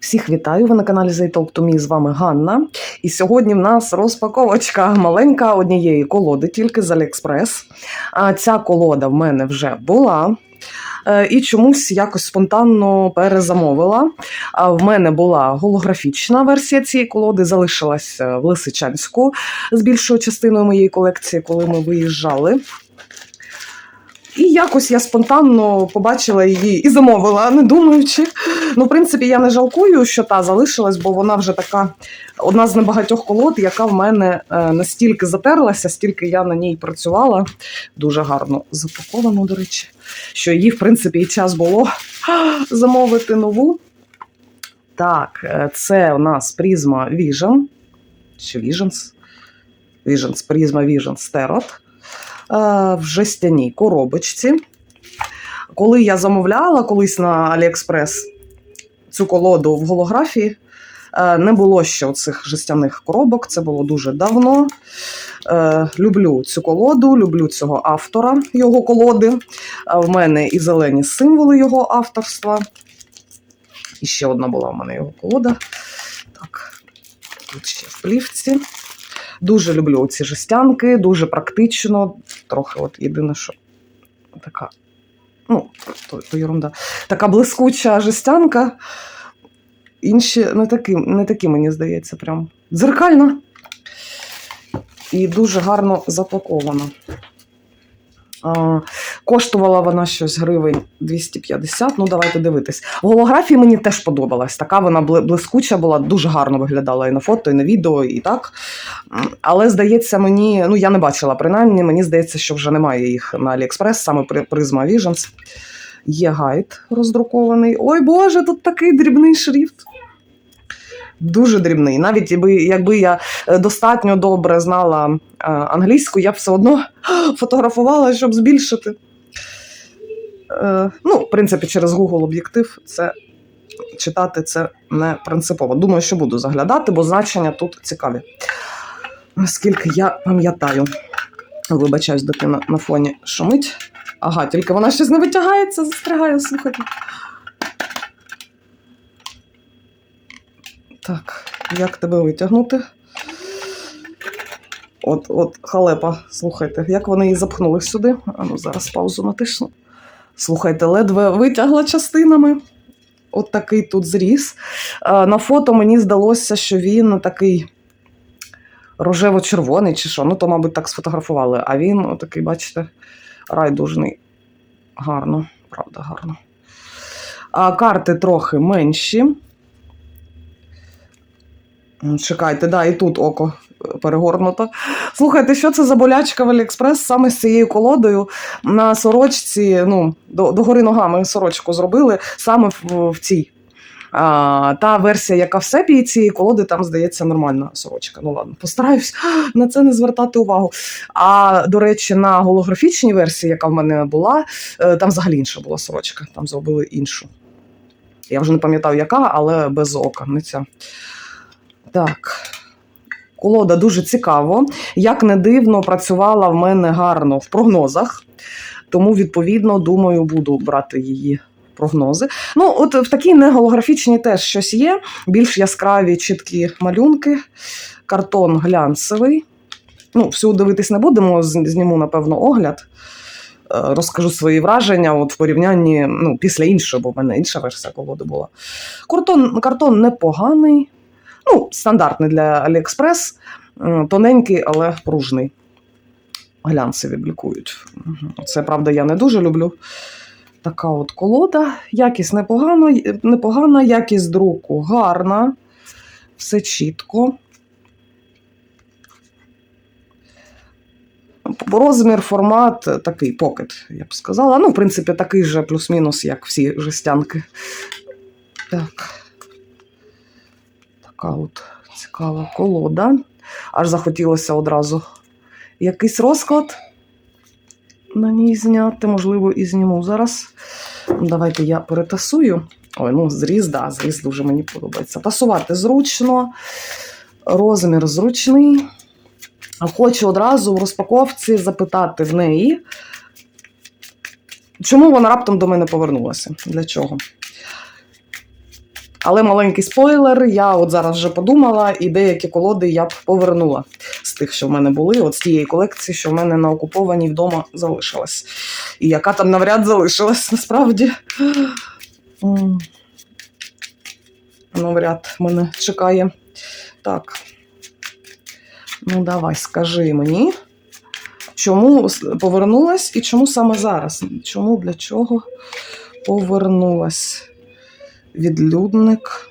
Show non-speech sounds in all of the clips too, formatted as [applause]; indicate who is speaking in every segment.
Speaker 1: Всіх вітаю! Ви на каналі They Talk з вами Ганна. І сьогодні в нас розпаковочка маленька однієї колоди, тільки з Aliexpress. А ця колода в мене вже була. е, І чомусь якось спонтанно перезамовила. А в мене була голографічна версія цієї колоди, залишилась е, в Лисичанську з більшою частиною моєї колекції, коли ми виїжджали. І якось я спонтанно побачила її і замовила, не думаючи. Ну, в принципі, я не жалкую, що та залишилась, бо вона вже така одна з небагатьох колод, яка в мене е, настільки затерлася, стільки я на ній працювала. Дуже гарно запаковано, до речі, що її, в принципі, і час було [gasps] замовити нову. Так, е, це у нас Prisma Vision. Чи Visions? Visions, Prisma Vision Tarot е, в жестяній коробочці. Коли я замовляла колись на AliExpress цю колоду в голографії, е, не було ще цих жестяних коробок, це було дуже давно. Е, Люблю цю колоду, люблю цього автора його колоди. Е, В мене і зелені символи його авторства. І ще одна була в мене його колода. Так, тут ще в плівці. Дуже люблю ці жестянки, дуже практично. Трохи, от єдине, що така, ну, то, то ерунда. Така блискуча жестянка. Інші не такі, не такі, мені здається, прям дзеркальна. І дуже гарно запакована. А, коштувала вона щось гривень 250. Ну, давайте дивитись. В голографії мені теж подобалась. Така вона блискуча була, дуже гарно виглядала і на фото, і на відео, і так. Але здається, мені, ну я не бачила, принаймні, мені здається, що вже немає їх на AliExpress, саме Prisma Visions. Є гайд роздрукований. Ой Боже, тут такий дрібний шрифт. Дуже дрібний. Навіть якби, якби я е, достатньо добре знала е, англійську, я б все одно [gasps] фотографувала, щоб збільшити. Е, ну, в принципі, через Google об'єктив це читати це не принципово. Думаю, що буду заглядати, бо значення тут цікаві. Наскільки я пам'ятаю. Вибачаюсь, дитина на фоні шумить. Ага, тільки вона щось не витягається, застрягає, слухайте. Так, як тебе витягнути? От, от халепа, слухайте, як вони її запхнули сюди. А ну, зараз паузу натисну. Слухайте, ледве витягла частинами. От такий тут зріз. А, на фото мені здалося, що він такий рожево-червоний чи що. Ну, то, мабуть, так сфотографували. А він, отакий, бачите, райдужний. Гарно, правда, гарно. А, карти трохи менші. Чекайте, да, і тут око е, перегорнуто. Слухайте, що це за болячка в Аліекспрес саме з цією колодою на сорочці, ну, до, догори ногами сорочку зробили саме в, в цій. А, та версія, яка в сепії цієї колоди, там, здається, нормальна сорочка. Ну ладно, постараюсь [gasps] на це не звертати увагу. А до речі, на голографічній версії, яка в мене була, е, там взагалі інша була сорочка, там зробили іншу. Я вже не пам'ятаю, яка, але без ока, не ця. Так. Колода дуже цікаво. Як не дивно, працювала в мене гарно в прогнозах, тому, відповідно, думаю, буду брати її прогнози. Ну, от в такій неголографічній теж щось є. Більш яскраві, чіткі малюнки, картон глянцевий. Ну, всю дивитись не будемо, зніму, напевно, огляд. Е, Розкажу свої враження от в порівнянні ну, після іншого, бо в мене інша версія колоди була. Картон, картон непоганий. Ну, стандартний для AliExpress, тоненький, але пружний. Глянцеві блікують. Це, правда, я не дуже люблю. Така от колода. Якість непогана, непогана, якість друку гарна. Все чітко. Розмір, формат такий покет, я б сказала. Ну, в принципі, такий же плюс-мінус, як всі жестянки. Так. Така от цікава колода. Аж захотілося одразу якийсь розклад на ній зняти. Можливо, і зніму зараз. Давайте я перетасую. Ой, ну зріз, да, зріз дуже мені подобається. Тасувати зручно, розмір зручний. Хочу одразу в розпаковці запитати в неї, чому вона раптом до мене повернулася? Для чого? Але маленький спойлер, я от зараз вже подумала, і деякі колоди я б повернула з тих, що в мене були, от з тієї колекції, що в мене на окупованій вдома залишилась. І яка там навряд залишилась насправді. Навряд мене чекає. Так. Ну, давай, скажи мені, чому повернулась і чому саме зараз? Чому для чого повернулась? Відлюдник.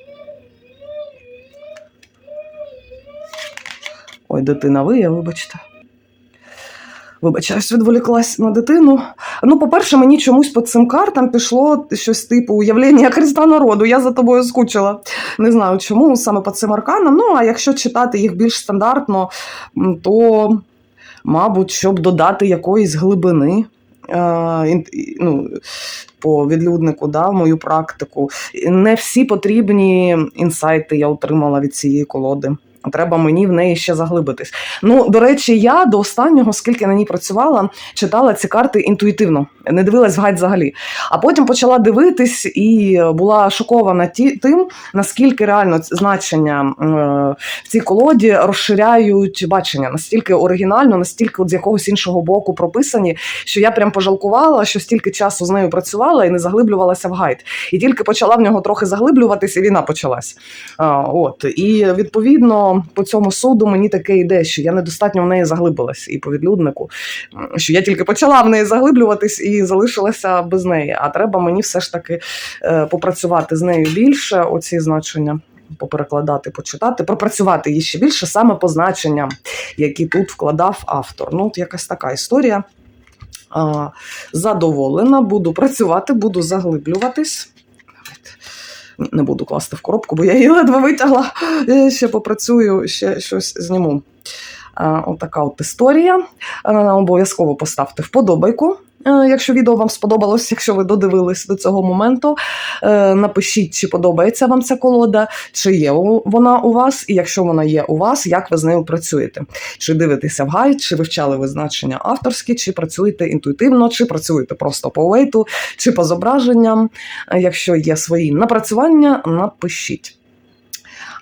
Speaker 1: Ой, дитина виє, вибачте. Вибачаюсь, відволіклась на дитину. Ну, по-перше, мені чомусь по цим картам пішло щось типу уявлення Христа народу. Я за тобою скучила. Не знаю чому, саме по цим арканам. Ну, а якщо читати їх більш стандартно, то, мабуть, щоб додати якоїсь глибини. е, ну, по відлюднику, да, в мою практику. Не всі потрібні інсайти я отримала від цієї колоди. Треба мені в неї ще заглибитись. Ну, до речі, я до останнього, скільки на ній працювала, читала ці карти інтуїтивно, не дивилась гайд взагалі. А потім почала дивитись і була шокована ті, тим, наскільки реально значення е, в цій колоді розширяють бачення, настільки оригінально, настільки от з якогось іншого боку прописані, що я прям пожалкувала, що стільки часу з нею працювала і не заглиблювалася в гайд. І тільки почала в нього трохи заглиблюватися, і війна почалась. От і відповідно по цьому суду мені таке йде, що я недостатньо в неї заглибилась і по відлюднику, що я тільки почала в неї заглиблюватись і залишилася без неї. А треба мені все ж таки е, попрацювати з нею більше, оці значення. Поперекладати, почитати, пропрацювати її ще більше саме по значенням, які тут вкладав автор. Ну, от якась така історія. Задоволена, буду працювати, буду заглиблюватись. Не буду класти в коробку, бо я її ледве витягла. Я Ще попрацюю, ще щось зніму. А, Отака от історія. Е, Обов'язково поставте вподобайку. е, Якщо відео вам сподобалось, якщо ви додивились до цього моменту, Е, напишіть, чи подобається вам ця колода, чи є вона у вас, і якщо вона є у вас, як ви з нею працюєте. Чи дивитеся в гайд, чи вивчали ви значення авторські, чи працюєте інтуїтивно, чи працюєте просто по вейту, чи по зображенням. Е, Якщо є свої напрацювання, напишіть.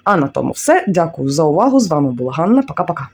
Speaker 1: А на тому все. Дякую за увагу. З вами була Ганна. Пока-пока.